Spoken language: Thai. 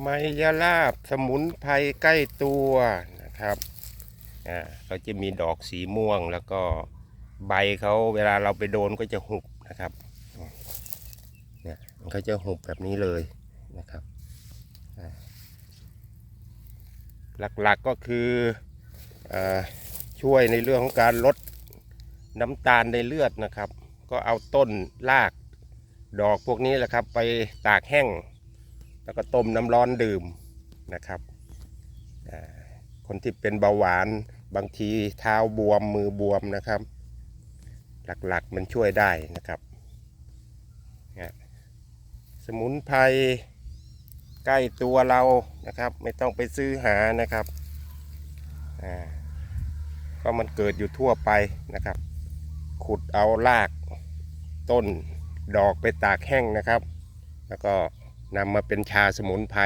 ไมยาลาบสมุนไพรใกล้ตัวนะครับอ่าเขาจะมีดอกสีม่วงแล้วก็ใบเขาเวลาเราไปโดนก็จะหุบนะครับเนี่ยมันก็จะหุบแบบนี้เลยนะครับหลักๆก็คืออช่วยในเรื่องของการลดน้ำตาลในเลือดนะครับ ก็เอาต้นรากดอกพวกนี้แหละครับ ไปตากแห้ง แล้วก็ต้มน้ำร้อนดื่มนะครับ คนที่เป็นเบาหวานบางทีเท้าบวมมือบวมนะครับ หลักๆมันช่วยได้นะครับ สมุนไพรใกล้ตัวเรานะครับ ไม่ต้องไปซื้อหานะครับก็มันเกิดอยู่ทั่วไปนะครับ ขุดเอารากต้นดอกไปตากแห้งนะครับ แล้วก็ นำมาเป็นชาสมุนไพร